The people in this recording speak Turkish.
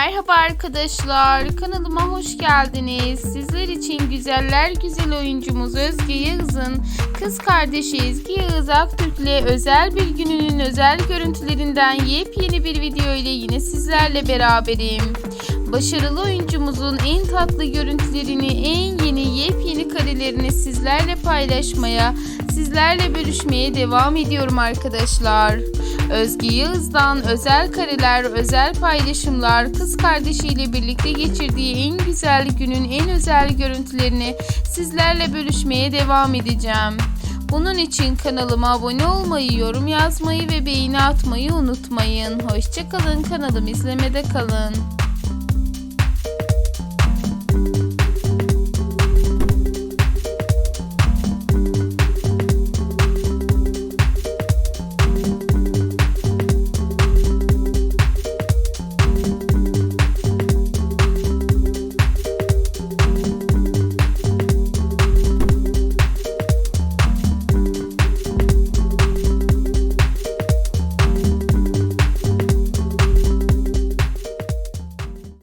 Merhaba arkadaşlar, kanalıma hoş geldiniz. Sizler için güzeller güzel oyuncumuz Özge Yağız'ın kız kardeşi Ezgi Yağız Aktürk'le özel bir gününün özel görüntülerinden yepyeni bir video ile yine sizlerle beraberim. Başarılı oyuncumuzun en tatlı görüntülerini, en yeni yepyeni karelerini sizlerle paylaşmaya, sizlerle bölüşmeye devam ediyorum arkadaşlar. Özge Yağız'dan özel kareler, özel paylaşımlar, kız kardeşiyle birlikte geçirdiği en güzel günün en özel görüntülerini sizlerle bölüşmeye devam edeceğim. Bunun için kanalıma abone olmayı, yorum yazmayı ve beğeni atmayı unutmayın. Hoşçakalın, kanalımı izlemede kalın.